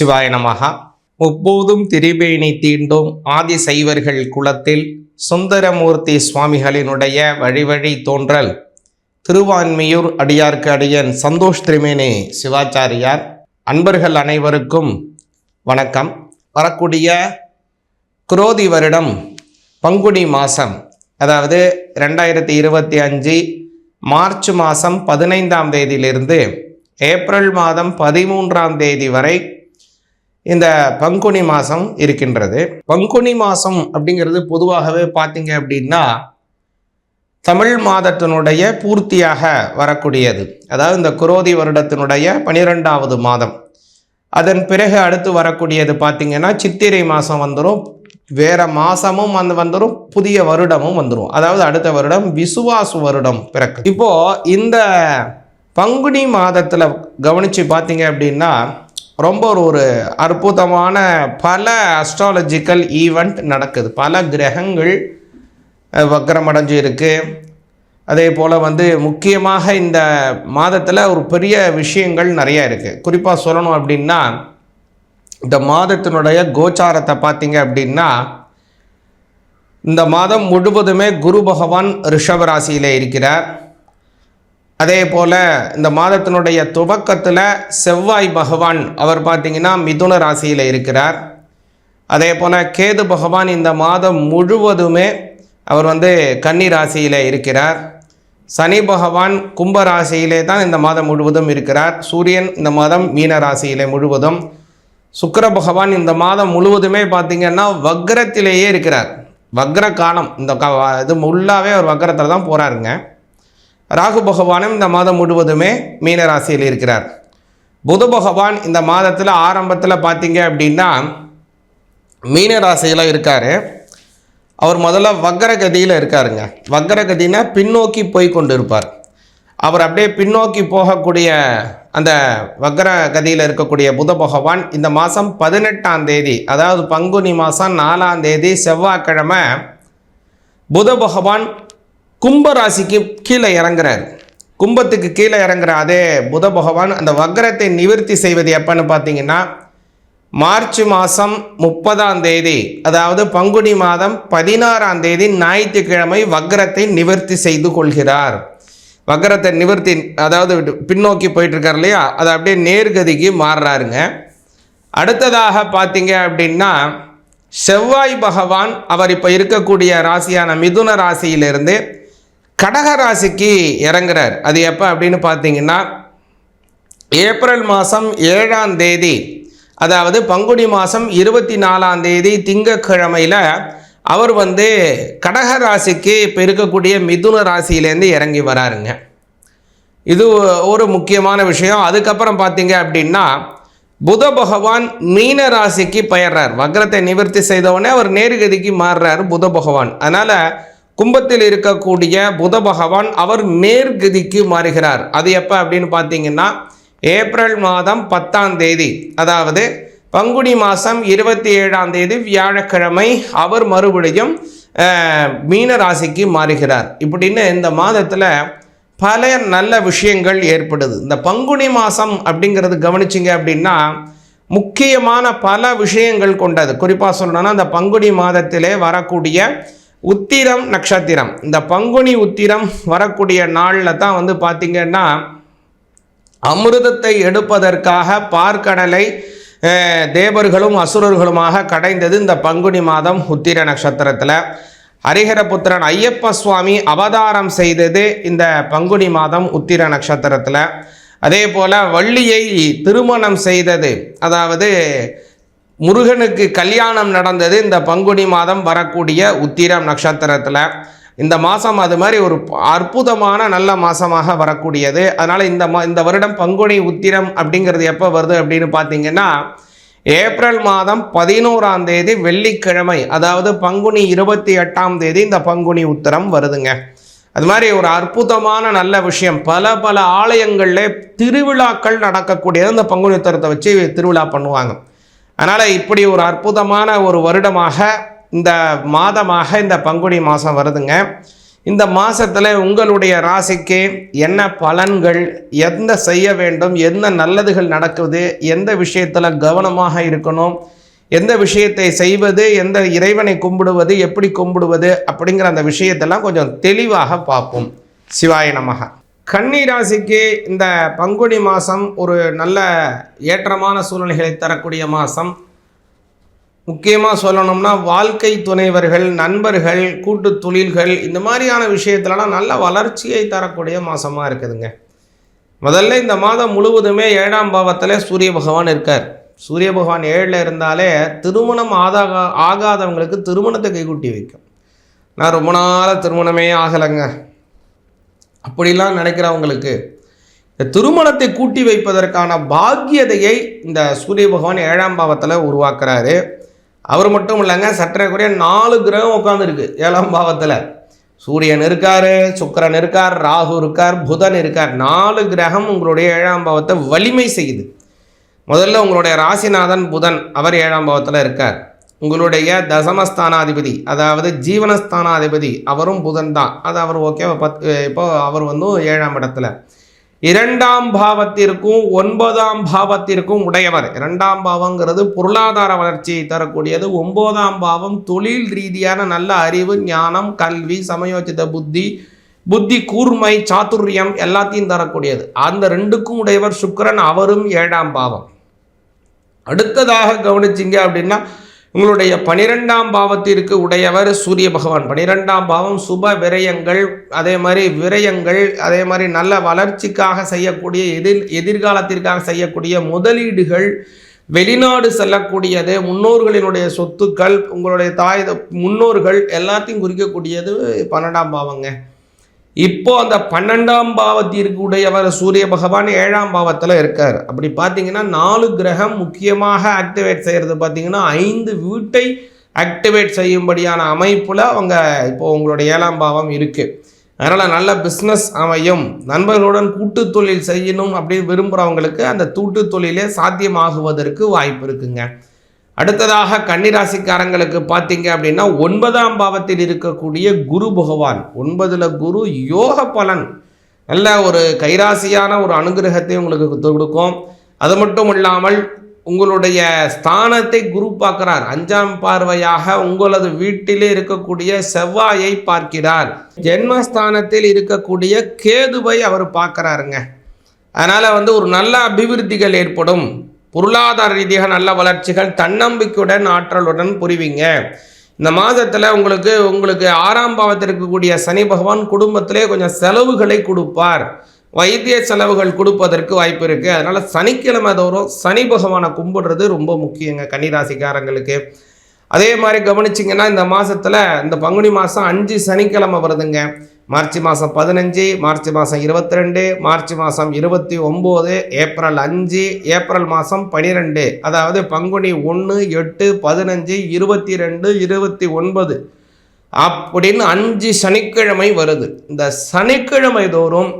சிவாய நமகா முப்போதும் திரிபேணி தீண்டும் ஆதி சைவர்கள் குலத்தில் சுந்தரமூர்த்தி சுவாமிகளினுடைய வழிவழி தோன்றல். திருவான்மியூர் அடியார்க்கு அடியன் சந்தோஷ் திரிமேனி சிவாச்சாரியார். அன்பர்கள் அனைவருக்கும் வணக்கம். வரக்கூடிய குரோதி வருடம் பங்குனி மாதம் அதாவது ரெண்டாயிரத்தி இருபத்தி அஞ்சு மார்ச் மாதம் பதினைந்தாம் தேதியிலிருந்து ஏப்ரல் மாதம் பதிமூன்றாம் தேதி வரை இந்த பங்குனி மாதம் இருக்கின்றது. பங்குனி மாதம் அப்படிங்கிறது பொதுவாகவே பார்த்தீங்க அப்படின்னா தமிழ் மாதத்தினுடைய பூர்த்தியாக வரக்கூடியது. அதாவது இந்த குரோதி வருடத்தினுடைய பனிரெண்டாவது மாதம். அதன் பிறகு அடுத்து வரக்கூடியது பார்த்திங்கன்னா சித்திரை மாதம் வந்துடும் வேறு மாதமும் வந்து வந்துடும் புதிய வருடமும் வந்துடும் அதாவது அடுத்த வருடம் விசுவாசு வருடம் பிறக்கு. இப்போது இந்த பங்குனி மாதத்தில் கவனித்து பார்த்தீங்க அப்படின்னா ரொம்ப ஒரு ஒரு அற்புதமான பல அஸ்ட்ராலஜிக்கல் ஈவெண்ட் நடக்குது. பல கிரகங்கள் வக்கரமடைஞ்சு இருக்குது அதே போல் வந்து முக்கியமாக இந்த மாதத்தில் ஒரு பெரிய விஷயங்கள் நிறைய இருக்குது குறிப்பாக சொல்லணும் அப்படின்னா இந்த மாதத்தினுடைய கோச்சாரத்தை பார்த்தீங்க அப்படின்னா இந்த மாதம் முழுவதுமே குரு பகவான் ரிஷபராசியில் இருக்கிறார். அதே போல் இந்த மாதத்தினுடைய துவக்கத்தில் செவ்வாய் பகவான் அவர் பார்த்திங்கன்னா மிதுன ராசியில் இருக்கிறார். அதே போல் கேது பகவான் இந்த மாதம் முழுவதுமே அவர் வந்து கன்னி ராசியில் இருக்கிறார். சனி பகவான் கும்ப ராசியிலே தான் இந்த மாதம் முழுவதும் இருக்கிறார். சூரியன் இந்த மாதம் மீன ராசியிலே முழுவதும். சுக்கர பகவான் இந்த மாதம் முழுவதுமே பார்த்திங்கன்னா வக்ரத்திலேயே இருக்கிறார். வக்ர காலம் இந்த க இது ஃபுல்லாகவே அவர் வக்ரத்தில் தான் போகிறாருங்க ராகு பகவானும் இந்த மாதம் முழுவதுமே மீனராசியில் இருக்கிறார். புத பகவான் இந்த மாதத்தில் ஆரம்பத்தில் பார்த்தீங்க அப்படின்னா மீனராசியில் இருக்கார். அவர் முதல்ல வக்கரகதியில் இருக்காருங்க. வக்கரகதினா பின்னோக்கி போய் கொண்டு இருப்பார் அவர் அப்படியே பின்னோக்கி போகக்கூடிய அந்த வக்ர கதியில் இருக்கக்கூடிய புத பகவான் இந்த மாதம் பதினெட்டாம் தேதி அதாவது பங்குனி மாதம் நாலாம் தேதி செவ்வாய்க்கிழமை புத பகவான் கும்ப ராசிக்கு கீழே இறங்குறாரு. கும்பத்துக்கு கீழே இறங்குற அதே புத பகவான் அந்த வக்ரத்தை நிவர்த்தி செய்வது எப்பன்னு பார்த்தீங்கன்னா மார்ச் மாதம் முப்பதாம் தேதி அதாவது பங்குனி மாதம் பதினாறாம் தேதி ஞாயிற்றுக்கிழமை வக்ரத்தை நிவர்த்தி செய்து கொள்கிறார். வக்ரத்தை நிவர்த்தி அதாவது பின்னோக்கி போயிட்டுருக்கார் இல்லையா? அதை அப்படியே நேர்கதிக்கு மாறுறாருங்க. அடுத்ததாக பார்த்தீங்க அப்படின்னா செவ்வாய் பகவான் அவர் இப்போ இருக்கக்கூடிய ராசியான மிதுன ராசியிலிருந்து கடக ராசிக்கு இறங்குறார். அது எப்போ அப்படின்னு பார்த்தீங்கன்னா ஏப்ரல் மாதம் ஏழாம் தேதி. அதாவது பங்குனி மாதம் இருபத்தி நாலாம் தேதி திங்கக்கிழமையில் அவர் வந்து கடக ராசிக்கு இப்போ இருக்கக்கூடிய மிதுன ராசியிலேருந்து இறங்கி வராருங்க. இது ஒரு முக்கியமான விஷயம். அதுக்கப்புறம் பார்த்தீங்க அப்படின்னா புத பகவான் மீன ராசிக்கு பெயர்றார். வக்ரத்தை நிவர்த்தி செய்தவுடனே அவர் நேர்கதிக்கு மாறுறார் புத பகவான். அதனால் கும்பத்தில் இருக்கக்கூடிய புத பகவான் அவர் நேர்கதிக்கு மாறுகிறார். அது எப்போ அப்படின்னு பார்த்தீங்கன்னா ஏப்ரல் மாதம் பத்தாம் தேதி. அதாவது பங்குனி மாதம் இருபத்தி ஏழாம் தேதி வியாழக்கிழமை அவர் மறுபடியும் மீன ராசிக்கு மாறுகிறார். இப்படின்னு இந்த மாதத்தில் பல நல்ல விஷயங்கள் ஏற்படுது. இந்த பங்குனி மாதம் அப்படிங்கிறது கவனிச்சிங்க அப்படின்னா முக்கியமான பல விஷயங்கள் கொண்டது. குறிப்பாக சொல்லணும்னா அந்த பங்குனி மாதத்திலே வரக்கூடிய உத்திரம் நட்சத்திரம் இந்த பங்குனி உத்திரம் வரக்கூடிய நாளில் தான் வந்து பார்த்திங்கன்னா அமிர்தத்தை எடுப்பதற்காக பார்க்கடலை தேவர்களும் அசுரர்களுமாக கடைந்தது இந்த பங்குனி மாதம் உத்திர நட்சத்திரத்தில். ஹரிஹரபுத்திரன் ஐயப்ப சுவாமி அவதாரம் செய்தது இந்த பங்குனி மாதம் உத்திர நட்சத்திரத்தில். அதே போல் வள்ளியை திருமணம் செய்தது அதாவது முருகனுக்கு கல்யாணம் நடந்தது. இந்த பங்குனி மாதம் வரக்கூடிய உத்திரம் நட்சத்திரத்தில். இந்த மாதம் அது மாதிரி ஒரு அற்புதமான நல்ல மாதமாக வரக்கூடியது. அதனால் இந்த மா இந்த வருடம் பங்குனி உத்திரம் அப்படிங்கிறது எப்போ வருது அப்படின்னு பார்த்தீங்கன்னா ஏப்ரல் மாதம் பதினோராம் தேதி வெள்ளிக்கிழமை அதாவது பங்குனி இருபத்தி எட்டாம் தேதி இந்த பங்குனி உத்திரம் வருதுங்க. அது மாதிரி ஒரு அற்புதமான நல்ல விஷயம். பல பல ஆலயங்களில் திருவிழாக்கள் நடக்கக்கூடியது. இந்த பங்குனி உத்திரத்தை வச்சு திருவிழா பண்ணுவாங்க. அதனால் இப்படி ஒரு அற்புதமான ஒரு வருடமாக இந்த மாதமாக இந்த பங்குனி மாதம் வருதுங்க. இந்த மாதத்தில் உங்களுடைய ராசிக்கு என்ன பலன்கள் எந்த செய்ய வேண்டும் என்ன நல்லதுகள் நடக்குது எந்த விஷயத்தில் கவனமாக இருக்கணும் எந்த விஷயத்தை செய்வது எந்த இறைவனை கும்பிடுவது எப்படி கும்பிடுவது அப்படிங்கிற அந்த விஷயத்தெல்லாம் கொஞ்சம் தெளிவாக பார்ப்போம். சிவாய நமகா. கன்னி ராசிக்கு இந்த பங்குனி மாதம் ஒரு நல்ல ஏற்றமான சூழ்நிலைகளை தரக்கூடிய மாதம் முக்கியமாக சொல்லணும்னா வாழ்க்கை துணைவர்கள் நண்பர்கள் கூட்டு தொழில்கள் இந்த மாதிரியான விஷயத்துலலாம் நல்ல வளர்ச்சியை தரக்கூடிய மாதமாக இருக்குதுங்க. முதல்ல இந்த மாதம் முழுவதுமே ஏழாம் பாவத்தில் சூரிய பகவான் இருக்கார். சூரிய பகவான் ஏழில் இருந்தாலே திருமணம் ஆதாக ஆகாதவங்களுக்கு திருமணத்தை கைகூட்டி வைக்கும். நான் ரொம்ப நாளாக திருமணமே ஆகலைங்க. அப்படிலாம் நினைக்கிறவங்களுக்கு இந்த திருமணத்தை கூட்டி வைப்பதற்கான பாக்கியதையை இந்த சூரிய பகவான் ஏழாம் பாவத்தில் உருவாக்குறாரு. அவர் மட்டும் இல்லைங்க சற்றே நாலு கிரகம் உட்காந்துருக்கு ஏழாம் பாவத்தில். சூரியன் இருக்கார் சுக்கரன் இருக்கார் ராகு இருக்கார் புதன் இருக்கார். நாலு கிரகம் உங்களுடைய ஏழாம் பாவத்தை வலிமை செய்யுது. முதல்ல உங்களுடைய ராசிநாதன் புதன் அவர் ஏழாம் பாவத்தில் இருக்கார். உங்களுடைய தசமஸ்தானாதிபதி அதாவது ஜீவனஸ்தானாதிபதி அவரும் புதன் தான். அது அவர் ஓகே பத் இப்போ அவர் வந்து ஏழாம் இடத்துல. இரண்டாம் பாவத்திற்கும் ஒன்பதாம் பாவத்திற்கும் உடையவர். இரண்டாம் பாவங்கிறது பொருளாதார வளர்ச்சியை தரக்கூடியது. ஒன்பதாம் பாவம் தொழில் ரீதியான நல்ல அறிவு ஞானம் கல்வி சமயோச்சித புத்தி புத்தி கூர்மை சாத்துரியம் எல்லாத்தையும் தரக்கூடியது. அந்த ரெண்டுக்கும் உடையவர் சுக்கரன் அவரும் ஏழாம் பாவம். அடுத்ததாக கவனிச்சிங்க அப்படின்னா உங்களுடைய பனிரெண்டாம் பாவத்திற்கு உடையவர் சூரிய பகவான். பனிரெண்டாம் பாவம் சுப விரயங்கள் அதே மாதிரி விரயங்கள் அதே மாதிரி நல்ல வளர்ச்சிக்காக செய்யக்கூடிய எதிர் எதிர்காலத்திற்காக செய்யக்கூடிய முதலீடுகள் வெளிநாடு செல்லக்கூடியது முன்னோர்களினுடைய சொத்துக்கள் உங்களுடைய தாய் முன்னோர்கள் எல்லாத்தையும் குறிக்கக்கூடியது பன்னெண்டாம் பாவங்க. இப்போ அந்த பன்னெண்டாம் பாவத்திற்கு உடையவர் சூரிய பகவான் ஏழாம் பாவத்தில் இருக்கார். அப்படி பார்த்தீங்கன்னா நாலு கிரகம் முக்கியமாக ஆக்டிவேட் செய்கிறது பார்த்தீங்கன்னா ஐந்து வீட்டை ஆக்டிவேட் செய்யும்படியான அமைப்பில் அவங்க இப்போ உங்களுடைய ஏழாம் பாவம் இருக்குது அதனால் நல்ல பிஸ்னஸ் அமையும். நண்பர்களுடன் கூட்டு தொழில் செய்யணும் அப்படின்னு விரும்புகிறவங்களுக்கு அந்த கூட்டு தொழிலே சாத்தியமாகுவதற்கு வாய்ப்பு இருக்குங்க. அடுத்ததாக கன்னிராசிக்காரங்களுக்கு பார்த்தீங்க அப்படின்னா ஒன்பதாம் பாவத்தில் இருக்கக்கூடிய குரு பகவான். ஒன்பதில் குரு யோக பலன். நல்ல ஒரு கைராசியான ஒரு அனுகிரகத்தை உங்களுக்கு கொடுக்கும். அது மட்டும் இல்லாமல் உங்களுடைய ஸ்தானத்தை குரு பார்க்கிறார். அஞ்சாம் பார்வையாக உங்களது வீட்டிலே இருக்கக்கூடிய செவ்வாயை பார்க்கிறார். ஜென்மஸ்தானத்தில் இருக்கக்கூடிய கேதுவை அவர் பார்க்குறாருங்க. அதனால் வந்து ஒரு நல்ல அபிவிருத்திகள் ஏற்படும். பொருளாதார ரீதியாக நல்ல வளர்ச்சிகள் தன்னம்பிக்கையுடன் ஆற்றலுடன் புரிவிங்க. இந்த மாதத்தில் உங்களுக்கு உங்களுக்கு ஆறாம் பாவத்தில் இருக்கக்கூடிய சனி பகவான் குடும்பத்திலே கொஞ்சம் செலவுகளை கொடுப்பார். வைத்திய செலவுகள் கொடுப்பதற்கு வாய்ப்பு இருக்குது அதனால் சனிக்கிழமை தோறும் சனி பகவானை கும்பிடுறது ரொம்ப முக்கியங்க கன்னிராசிக்காரங்களுக்கு. அதே மாதிரி கவனிச்சிங்கன்னா இந்த மாதத்தில் இந்த பங்குனி மாதம் அஞ்சு சனிக்கிழமை வருதுங்க. மார்ச் மாதம் பதினஞ்சு மார்ச் மாதம் இருபத்தி ரெண்டு மார்ச் மாதம் இருபத்தி ஒம்பது ஏப்ரல் அஞ்சு ஏப்ரல் மாதம் பனிரெண்டு. அதாவது பங்குனி ஒன்று எட்டு பதினஞ்சு இருபத்தி ரெண்டு இருபத்தி ஒன்பது. அப்படின்னு அஞ்சு சனிக்கிழமை வருது. இந்த சனிக்கிழமை தோறும்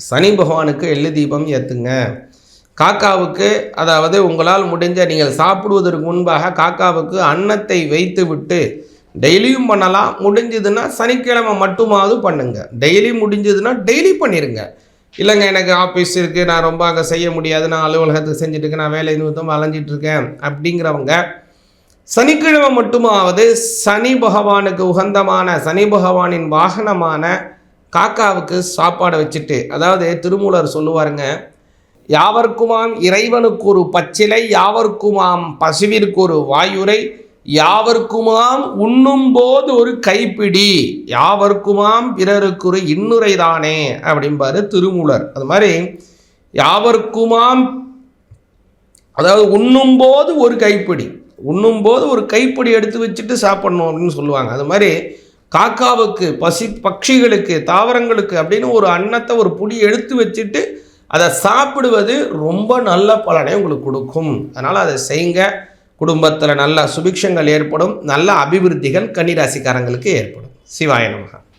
சனி பகவானுக்கு எள்ளு தீபம் ஏற்றுங்க காக்காவுக்கு அதாவது உங்களால் முடிஞ்ச நீங்கள் சாப்பிடுவதற்கு முன்பாக காக்காவுக்கு அன்னத்தை வைத்து விட்டு டெய்லியும் பண்ணலாம். முடிஞ்சதுன்னா சனிக்கிழமை மட்டுமாவது பண்ணுங்க. டெய்லி முடிஞ்சதுன்னா டெய்லி பண்ணிடுங்க இல்லைங்க எனக்கு ஆஃபீஸ் இருக்குது நான் ரொம்ப அங்கே செய்ய முடியாது. நான் அலுவலகத்துக்கு செஞ்சுட்டு இருக்கேன் நான் வேலை நிமித்தம் அலைஞ்சிட்டு இருக்கேன் அப்படிங்கிறவங்க சனிக்கிழமை மட்டுமாவது சனி பகவானுக்கு உகந்தமான சனி பகவானின் வாகனமான காக்காவுக்கு சாப்பாடை வச்சுட்டு அதாவது திருமூலர் சொல்லுவாருங்க யாவர்க்குமாம் இறைவனுக்கு ஒரு பச்சிலை யாவர்க்குமாம் பசுவிற்கு ஒரு வாயுரை யாவர்க்குமாம் உண்ணும் போது ஒரு கைப்பிடி யாவர்க்குமாம் பிறருக்கு ஒரு இன்னுரை தானே அப்படிம்பாரு திருமூலர். அது மாதிரி யாவர்க்குமாம் அதாவது உண்ணும்போது ஒரு கைப்பிடி உண்ணும்போது ஒரு கைப்பிடி எடுத்து வச்சுட்டு சாப்பிடணும் அப்படின்னு சொல்லுவாங்க. அது மாதிரி காக்காவுக்கு பசி பட்சிகளுக்கு தாவரங்களுக்கு அப்படின்னு ஒரு அன்னத்தை ஒரு புடி எடுத்து வச்சுட்டு அதை சாப்பிடுவது ரொம்ப நல்ல பலனை உங்களுக்கு கொடுக்கும். அதனால் அதை செய்யுங்க குடும்பத்தில் நல்ல சுபிக்ஷங்கள் ஏற்படும் நல்ல அபிவிருத்திகள் கன்னிராசிக்காரங்களுக்கு ஏற்படும். சிவாய நமகா